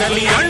కదలి రండి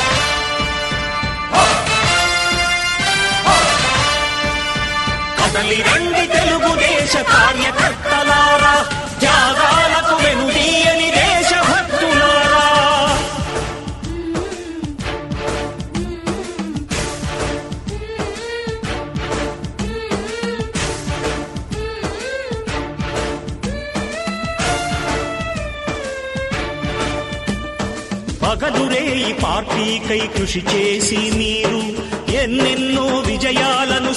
కదలి రండి తెలుగుదేశ కార్యకర్తలారా త్యాగాలకు వెనుదీయని దేశభక్తులారా. పగలురే ఈ పార్టీకై కృషి చేసి మీరు ఎన్నెన్నో విజయాల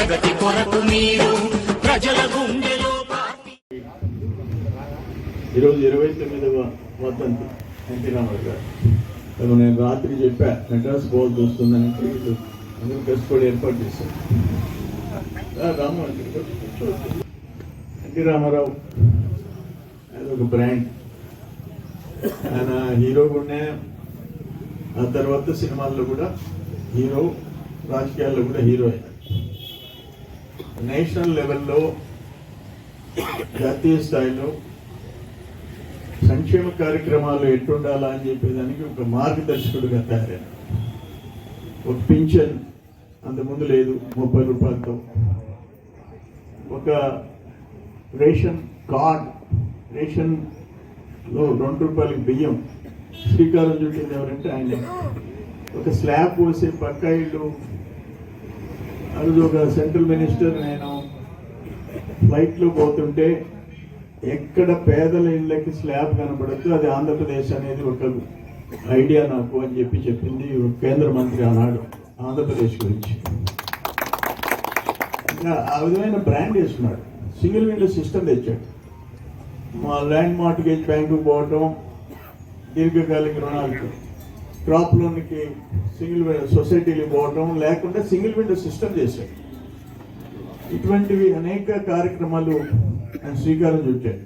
ప్రగతి కొరకు మీరు ప్రజల గుండెలో ఈరోజు ఇరవై తొమ్మిదవ వర్ధంతి. ఎన్టీ రామారావు గారు. నేను రాత్రి చెప్పా మెడ్రాస్ బాల్ వస్తుందని వీళ్ళు అందరూ కష్టపడి ఏర్పాటు చేశారు. ఆ, రాము ఎన్టీ రామారావు ఆయన ఒక బ్రాండ్. ఆయన హీరో కూడా ఆ తర్వాత సినిమాల్లో కూడా హీరో రాజకీయాల్లో కూడా హీరో అయినా నేషనల్ లెవెల్లో జాతీయ స్థాయిలో సంక్షేమ కార్యక్రమాలు ఎట్టుండాలా అని చెప్పేదానికి ఒక మార్గదర్శకుడిగా తయారైన. ఒక పింఛన్ అంతకుముందు లేదు ముప్పై రూపాయలతో. ఒక రేషన్ కార్డ్ రేషన్లో రెండు రూపాయలకి బియ్యం. శ్రీకారం చుట్టింది ఎవరంటే ఆయన. ఒక స్లాబ్ పోసే పక్క ఇల్లు అది ఒక సెంట్రల్ మినిస్టర్ నేను ఫ్లైట్లో పోతుంటే ఎక్కడ పేదల ఇళ్ళకి స్లాబ్ కనబడద్దు అది ఆంధ్రప్రదేశ్ అనేది ఒక ఐడియా నాకు అని చెప్పి చెప్పింది కేంద్ర మంత్రి ఆనాడు ఆంధ్రప్రదేశ్ గురించి. ఇంకా ఆ విధమైన బ్రాండ్ వేసుకున్నాడు. సింగిల్ విండో సిస్టమ్ తెచ్చాడు. మా ల్యాండ్ మార్టిగేజ్ బ్యాంకు పోవటం దీర్ఘకాలిక రుణాలకు క్రాప్ లోన్కి సింగిల్ సొసైటీలు పోవటం లేకుండా సింగిల్ విండో సిస్టమ్ చేశాడు ఇటువంటివి అనేక కార్యక్రమాలు ఆయన శ్రీకారం చుట్టాడు.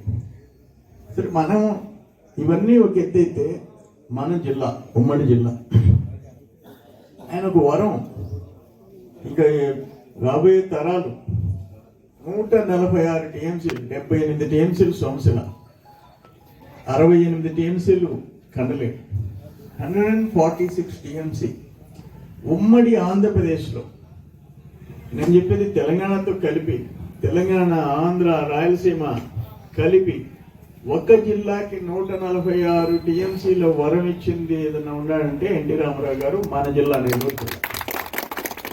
సరే మనం ఇవన్నీ ఒక ఎత్తు అయితే మన జిల్లా ఉమ్మడి జిల్లా. ఆయన ఒక వరం. ఇంకా రాబోయే తరాలు నూట నలభై ఆరు టీఎంసీలు డెబ్బై ఎనిమిది టీఎంసీలు సోమశిల అరవై ఎనిమిది టీఎంసీలు కండలేదు hundred and forty six TMC. ఉమ్మడి ఆంధ్రప్రదేశ్లో నేను చెప్పేది తెలంగాణతో కలిపి తెలంగాణ ఆంధ్ర రాయలసీమ కలిపి ఒక్క జిల్లాకి నూట నలభై ఆరు టీఎంసీలో వరం ఇచ్చింది ఏదైనా ఉన్నాడంటే ఎన్టీ రామారావు గారు మన జిల్లా నెల్లూరు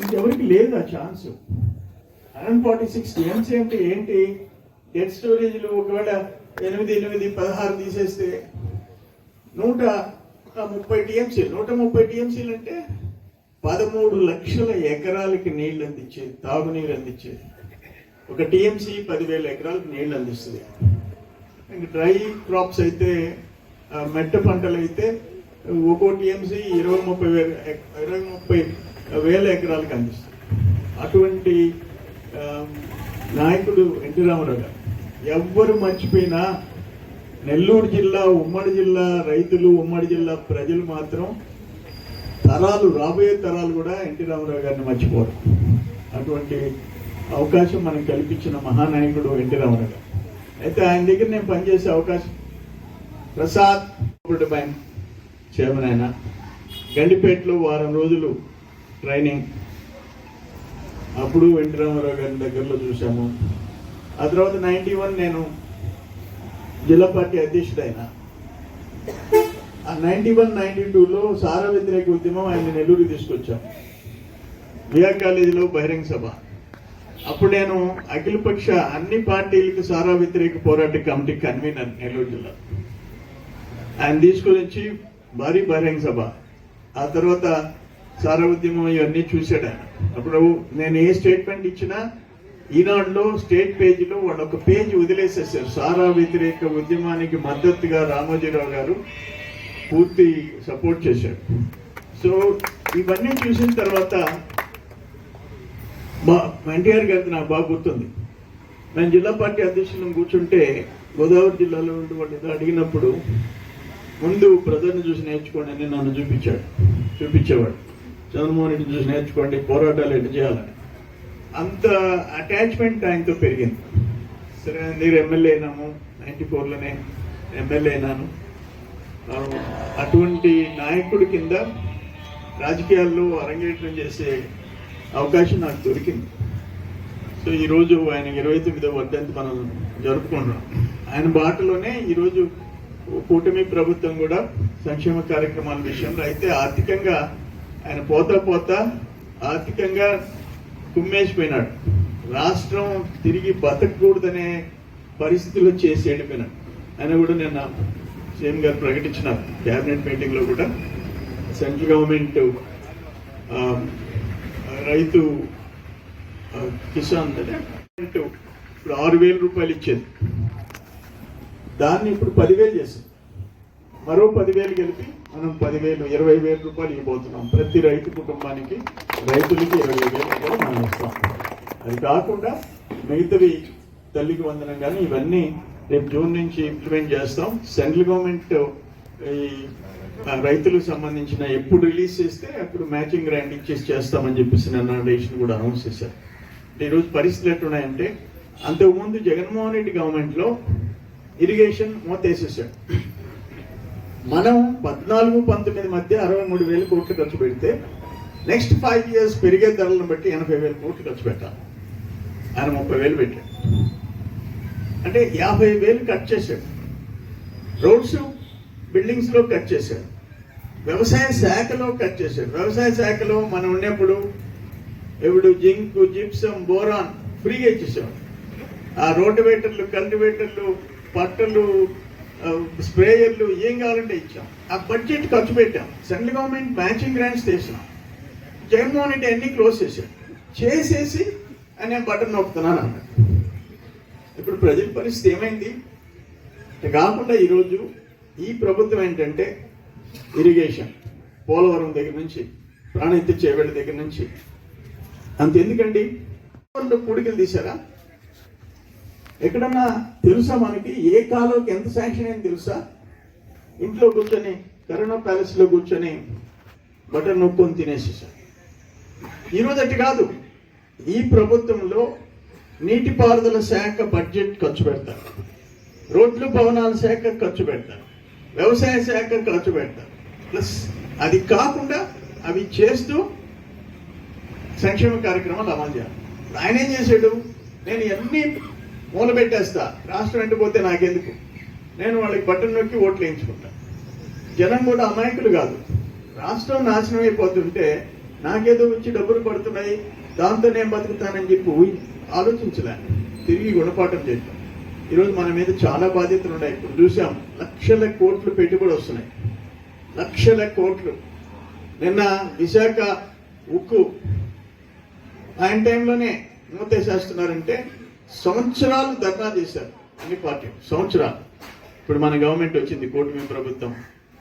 ఇంకెవరికి లేదు ఆ chance. Hundred forty six TMC అంటే ఏంటి? డెడ్ స్టోరేజ్లు ఒకవేళ ఎనిమిది ఎనిమిది పదహారు తీసేస్తే నూట ముప్పై టీఎంసీ నూట ముప్పై టీఎంసీలు అంటే పదమూడు లక్షల ఎకరాలకి నీళ్ళు అందించేది తాగునీరు అందించేది. ఒక టీఎంసీ పదివేల ఎకరాలకు నీళ్ళు అందిస్తుంది. డ్రై క్రాప్స్ అయితే మెట్ట పంటలు అయితే ఒక్కో టీఎంసీ ఇరవై ముప్పై వేల ఇరవై ముప్పై వేల ఎకరాలకు అందిస్తుంది. అటువంటి నాయకుడు ఎన్టీ రామారావు గారు ఎవ్వరు మర్చిపోయినా నెల్లూరు జిల్లా ఉమ్మడి జిల్లా రైతులు ఉమ్మడి జిల్లా ప్రజలు మాత్రం తరాలు రాబోయే తరాలు కూడా ఎన్టీ రామారావు గారిని మర్చిపోరు. అటువంటి అవకాశం మనకు కల్పించిన మహానాయకుడు ఎన్టీ రామారావు గారు. అయితే ఆయన దగ్గర నేను పనిచేసే అవకాశం. ప్రసాద్ కోఆపరేటివ్ బ్యాంక్ చైర్మన్ ఆయన గండిపేటలో వారం రోజులు ట్రైనింగ్. అప్పుడు ఎన్టీ రామారావు గారి దగ్గరలో చూసాము ఆ తర్వాత నైంటీ వన్ నేను జిల్లా పార్టీ అధ్యక్షుడైన. ఆ నైన్టీ వన్ నైన్టీ టూలో సారా వ్యతిరేక ఉద్యమం ఆయన నెల్లూరు తీసుకొచ్చాం. విఆర్ కాలేజీలో బహిరంగ సభ. అప్పుడు నేను అఖిలపక్ష అన్ని పార్టీలకు సారా వ్యతిరేక పోరాట కమిటీ కన్వీనర్ నెల్లూరు జిల్లా. ఆయన తీసుకొని వచ్చి భారీ బహిరంగ సభ. ఆ తర్వాత సారా ఉద్యమం ఇవన్నీ చూశాడు ఆయన. అప్పుడు నేను ఏ స్టేట్మెంట్ ఇచ్చినా ఈనాడులో స్టేట్ పేజీలో వాళ్ళు ఒక పేజీ వదిలేసేసారు సారా వ్యతిరేక ఉద్యమానికి మద్దతుగా రామోజీరావు గారు పూర్తి సపోర్ట్ చేశాడు సో ఇవన్నీ చూసిన తర్వాత బా ఎన్టీఆర్ గారికి నాకు బాగా గుర్తుంది. నేను జిల్లా పార్టీ అధ్యక్షులను కూర్చుంటే గోదావరి జిల్లాలో ఉండి వాళ్ళు ఏదో అడిగినప్పుడు ముందు బ్రదర్ని చూసి నేర్చుకోండి అని నన్ను చూపించాడు. చూపించేవాడు. చంద్రమోహన్ రెడ్డి చూసి నేర్చుకోండి పోరాటాలు ఎటు చేయాలని. అంత అటాచ్మెంట్ ఆయనతో పెరిగింది. సరే మీరు ఎమ్మెల్యే అయినాము నైంటీ ఫోర్లోనే ఎమ్మెల్యే అయినాను. అటువంటి నాయకుడి కింద రాజకీయాల్లో అరంగేట్రం చేసే అవకాశం నాకు దొరికింది. సో ఈరోజు ఆయన ఇరవై తొమ్మిదో వర్ధంతి మనం జరుపుకుంటున్నాం. ఆయన బాటలోనే ఈరోజు కూటమి ప్రభుత్వం కూడా సంక్షేమ కార్యక్రమాల విషయంలో అయితే ఆర్థికంగా ఆయన పోతా పోతా ఆర్థికంగా కుమ్మేసిపోయినాడు రాష్ట్రం తిరిగి బతకూడదనే పరిస్థితిలో చేసి వెళ్ళిపోయినాడు ఆయన కూడా నిన్న సీఎం గారు ప్రకటించినారు క్యాబినెట్ మీటింగ్లో కూడా సెంట్రల్ గవర్నమెంట్ రైతు కిసాన్ గవర్నమెంట్ ఇప్పుడు ఆరు వేల రూపాయలు ఇచ్చేది. దాన్ని ఇప్పుడు పదివేలు చేసింది. మరో పదివేలు కలిపి మనం పదివేలు ఇరవై వేల రూపాయలు ఇవ్వబోతున్నాం. ప్రతి రైతు కుటుంబానికి రైతులకి ఇరవై వేలు రూపాయలు మనం ఇస్తాం. అది కాకుండా మిగతావి తల్లికి వందనం కానీ ఇవన్నీ రేపు జూన్ నుంచి ఇంప్లిమెంట్ చేస్తాం. సెంట్రల్ గవర్నమెంట్ ఈ రైతులకు సంబంధించిన ఎప్పుడు రిలీజ్ చేస్తే అప్పుడు మ్యాచింగ్ గ్రాండ్ ఇచ్చేసి చేస్తామని చెప్పేసి నిన్న రేషన్ కూడా అనౌన్స్ చేశారు. ఈరోజు పరిస్థితులు ఎట్లున్నాయంటే అంతకుముందు జగన్మోహన్ రెడ్డి గవర్నమెంట్లో ఇరిగేషన్ మూతేసేసాడు మనం పద్నాలుగు పంతొమ్మిది మధ్య అరవై మూడు వేల కోట్లు ఖర్చు పెడితే నెక్స్ట్ ఫైవ్ ఇయర్స్ పెరిగే ధరలను బట్టి ఎనభై వేల కోట్లు ఖర్చు పెట్టాలి. ఆయన ముప్పై వేలు పెట్టాడు. అంటే యాభై వేలు కట్ చేశాడు. రోడ్స్ బిల్డింగ్స్లో కట్ చేశాడు. వ్యవసాయ శాఖలో కట్ చేశాడు. వ్యవసాయ శాఖలో మనం ఉన్నప్పుడు ఇప్పుడు జింక్ జిప్సం బోరాన్ ఫ్రీగా ఇచ్చేసాం ఆ రోటివేటర్లు కల్టివేటర్లు పట్టలు స్ప్రేయర్లు ఏం కావాలంటే ఇచ్చాం. ఆ బడ్జెట్ ఖర్చు పెట్టాం. సెంట్రల్ గవర్నమెంట్ మ్యాచింగ్ గ్రాంట్స్ చేసినాం జగన్మోహన్ రెడ్డి అన్ని క్లోజ్ చేశాడు. చేసేసి నేను బటన్ నొప్పుతున్నాను అన్నాడు. ఇప్పుడు ప్రజల పరిస్థితి ఏమైంది? కాకుండా ఈరోజు ఈ ప్రభుత్వం ఏంటంటే ఇరిగేషన్ పోలవరం దగ్గర నుంచి ప్రాణహిత చేవేళ్ళ దగ్గర నుంచి. అంత ఎందుకండి కూడికలు పూడికలు తీశారా? ఎక్కడన్నా తెలుసా మనకి? ఏ కాలంకి ఎంత శాంక్షన్ అయింది తెలుసా? ఇంట్లో కూర్చొని కరోనా ప్యాలెస్లో కూర్చొని బటర్ నొప్పుని తినేసేసారు ఈరోజు అట్టి కాదు. ఈ ప్రభుత్వంలో నీటిపారుదల శాఖ బడ్జెట్ ఖర్చు పెడతారు. రోడ్లు భవనాల శాఖ ఖర్చు పెడతారు. వ్యవసాయ శాఖ ఖర్చు పెడతారు. ప్లస్ అది కాకుండా అవి చేస్తూ సంక్షేమ కార్యక్రమాలు అమలు చేయాలి. ఆయన ఏం చేశాడు? నేను ఎన్ని మూల పెట్టేస్తా రాష్ట్రం ఎండిపోతే నాకెందుకు? నేను వాళ్ళకి బట్టన్ నొక్కి ఓట్లు వేయించుకుంటా. జనం కూడా అమాయకులు కాదు. రాష్ట్రం నాశనం అయిపోతుంటే నాకేదో వచ్చి డబ్బులు పడుతున్నాయి దాంతో నేను బతుకుతానని చెప్పి ఊహి తిరిగి గుణపాఠం చేద్దాం. ఈరోజు మన మీద చాలా బాధ్యతలు ఉన్నాయి. ఇప్పుడు చూసాం లక్షల కోట్లు పెట్టుబడి వస్తున్నాయి. లక్షల కోట్లు. నిన్న విశాఖ ఉక్కు ఆయన టైంలోనే మూతేసేస్తున్నారంటే సంవత్సరాలు ధర్నా చేశారు అన్ని పార్టీలు. సంవత్సరాలు. ఇప్పుడు మన గవర్నమెంట్ వచ్చింది కూటమి ప్రభుత్వం.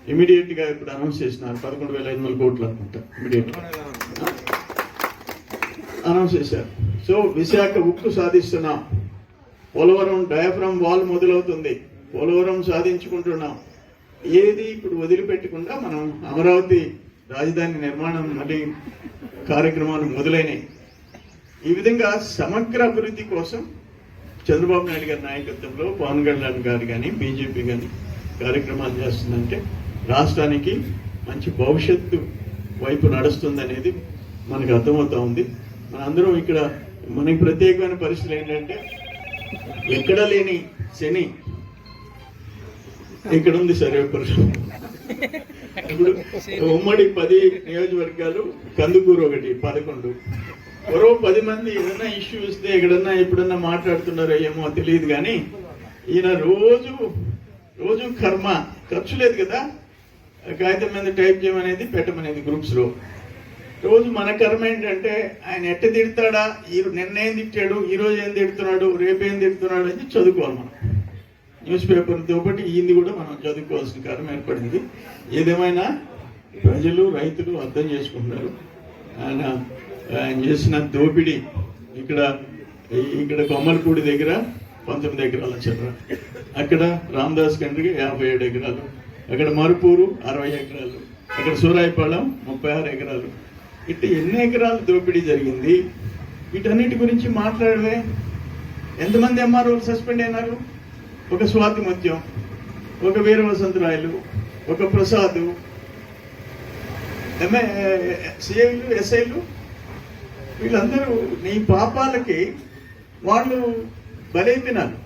ఇమీడియట్గా ఇప్పుడు అనౌన్స్ చేసినారు పదకొండు వేల ఐదు వందల కోట్లు అనుకుంటా ఇమీడియట్ అనౌన్స్ చేశారు. సో విశాఖ ఉక్కు సాధిస్తున్నాం. పోలవరం డయాఫ్రమ్ వాల్ మొదలవుతుంది. పోలవరం సాధించుకుంటున్నాం. ఏది ఇప్పుడు వదిలిపెట్టకుండా మనం అమరావతి రాజధాని నిర్మాణం మళ్ళీ కార్యక్రమాలు మొదలైనవి. ఈ విధంగా సమగ్ర అభివృద్ధి కోసం చంద్రబాబు నాయుడు గారి నాయకత్వంలో పవన్ కళ్యాణ్ గారు కానీ బీజేపీ కానీ కార్యక్రమాలు చేస్తుందంటే రాష్ట్రానికి మంచి భవిష్యత్తు వైపు నడుస్తుంది అనేది మనకు అర్థమవుతా ఉంది. మనందరం ఇక్కడ మనకి ప్రత్యేకమైన పరిస్థితులు ఏంటంటే ఎక్కడ లేని శని ఇక్కడ ఉంది సరే ఇప్పుడు ఉమ్మడి పది నియోజకవర్గాలు కందుకూరు ఒకటి పదకొండు. మరో పది మంది ఏదైనా ఇష్యూ వస్తే ఎక్కడన్నా ఎప్పుడన్నా మాట్లాడుతున్నారో ఏమో తెలియదు కానీ ఈయన రోజు రోజు కర్మ. ఖర్చు లేదు కదా? కాగితం మీద టైప్ చేయమనేది పెట్టమనేది గ్రూప్స్లో రోజు మన కర్మ ఏంటంటే ఆయన ఎట్ట తిడతాడా? ఈ నిన్న ఏం తిట్టాడు ఈరోజు ఏం తిడుతున్నాడు రేపు ఏం తిడుతున్నాడు అని చదువుకోవాలి మనం. న్యూస్ పేపర్తో పాటు ఈయనది కూడా మనం చదువుకోవాల్సిన కర్మ ఏర్పడింది. ఏదేమైనా ప్రజలు రైతులు అర్థం చేసుకుంటున్నారు. ఆయన ఆయన చేసిన దోపిడీ ఇక్కడ ఇక్కడ కొమ్మలపూడి దగ్గర పంతొమ్మిది ఎకరాల చర్ర. అక్కడ రామదాస్ కండ్రికి యాభై ఏడు ఎకరాలు. అక్కడ మరుపూరు అరవై ఎకరాలు. అక్కడ సూరాయిపాళెం ముప్పై ఆరు ఎకరాలు. ఇట్లా ఎన్ని ఎకరాలు దోపిడీ జరిగింది? వీటన్నిటి గురించి మాట్లాడలే ఎంతమంది ఎంఆర్ఓలు సస్పెండ్ అయినారు? ఒక స్వాతి మద్యం ఒక వీర వసంతరాయలు ఒక ప్రసాద్ ఎంఏ సిఐలు ఎస్ఐలు వీళ్ళందరూ నీ పాపాలకి వాళ్ళు బలైపోయినారు.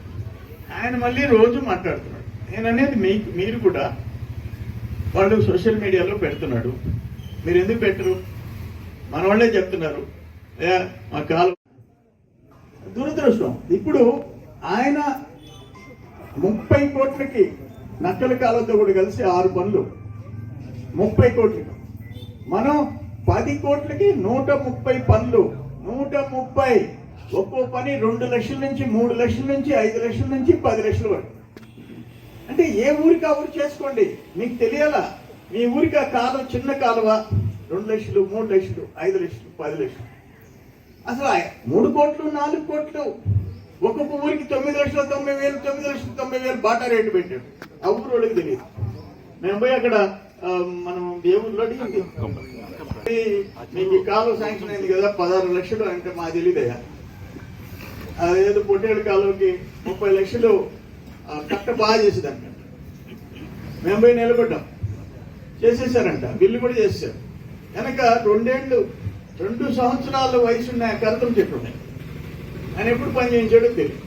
ఆయన మళ్ళీ రోజు మాట్లాడుతున్నాడు. నేను అనేది మీ మీరు కూడా వాళ్ళు సోషల్ మీడియాలో పెడుతున్నాడు. మీరు ఎందుకు పెట్టరు? మన వాళ్ళే చెప్తున్నారు. మా కాలం దురదృష్టం. ఇప్పుడు ఆయన ముప్పై కోట్లకి నక్కల కాలంతో కూడా కలిసి ఆరు పనులు. ముప్పై కోట్లకి. మనం పది కోట్లకి నూట ముప్పై పనులు. నూట ముప్పై. ఒక్కో పని రెండు లక్షల నుంచి మూడు లక్షల నుంచి ఐదు లక్షల నుంచి పది లక్షల వరకు అంటే ఏ ఊరికి ఆ ఊరు చేసుకోండి? మీకు తెలియాలా? మీ ఊరికి ఆ కాలువ చిన్న కాలువ రెండు లక్షలు మూడు లక్షలు ఐదు లక్షలు పది లక్షలు. అసలు మూడు కోట్లు నాలుగు కోట్లు ఒక్కొక్క ఊరికి తొమ్మిది లక్షల తొంభై వేలు తొమ్మిది లక్షల తొంభై వేలు బాటా రేటు పెట్టాడు ఆ ఊరు వాళ్ళకి తెలియదు. మేము పోయి అక్కడ మనం ఏ ఊర్లో అడిగింది మీకు కాలువ శాంక్షన్ అయింది కదా పదహారు లక్షలు అంటే మా తెలియదయ్యా అదేదో పొట్టేడు కాలువకి ముప్పై లక్షలు కట్ట బాగా చేసేదంట. మేము పోయి నిలబడ్డాం. చేసేసారంట. బిల్లు కూడా చేసేసారు. వెనక రెండేళ్ళు రెండు సంవత్సరాల వయసు ఉన్నాయి కర్తం చెట్లు ఉన్నాయి ఆయన ఎప్పుడు పని చేయించాడో తెలియదు.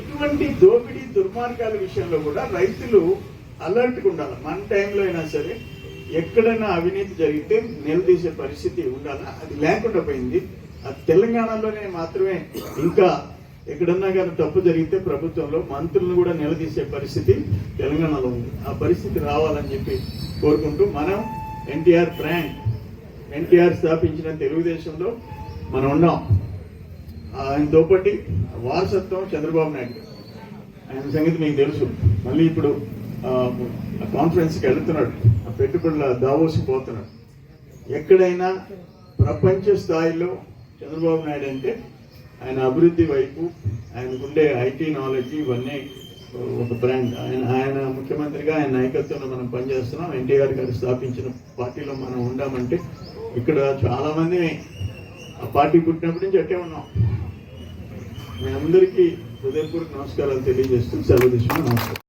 ఇటువంటి దోపిడీ దుర్మార్గాల విషయంలో కూడా రైతులు అలర్ట్గా ఉండాలి. మన టైంలో అయినా సరే ఎక్కడైనా అవినీతి జరిగితే నిలదీసే పరిస్థితి ఉండాలి? అది లేకుండా పోయింది. అది తెలంగాణలోనే మాత్రమే ఇంకా ఎక్కడన్నా కానీ తప్పు జరిగితే ప్రభుత్వంలో మంత్రులను కూడా నిలదీసే పరిస్థితి తెలంగాణలో ఉంది. ఆ పరిస్థితి రావాలని చెప్పి కోరుకుంటూ మనం ఎన్టీఆర్ బ్రాండ్ ఎన్టీఆర్ స్థాపించిన తెలుగుదేశంలో మనం ఉన్నాం. ఆయనతో పాటి వారసత్వం చంద్రబాబు నాయుడు. ఆయన సంగతి మీకు తెలుసు. మళ్ళీ ఇప్పుడు కాన్ఫరెన్స్కి వెళ్తున్నాడు. పెట్టుబడుల దావోసి పోతున్నాడు. ఎక్కడైనా ప్రపంచ స్థాయిలో చంద్రబాబు నాయుడు అంటే ఆయన అభివృద్ధి వైపు ఆయనకుండే ఐటీ నాలెడ్జ్ ఇవన్నీ ఒక బ్రాండ్. ఆయన ఆయన ముఖ్యమంత్రిగా ఆయన నాయకత్వంలో మనం పనిచేస్తున్నాం. ఎన్టీఆర్ గారు స్థాపించిన పార్టీలో మనం ఉండామంటే ఇక్కడ చాలామంది ఆ పార్టీ పుట్టినప్పటి నుంచి అట్టే ఉన్నాం. మీ అందరికీ హృదయపూర్వక నమస్కారాలు తెలియజేస్తూ సెలవు తీసుకుని నమస్కారం.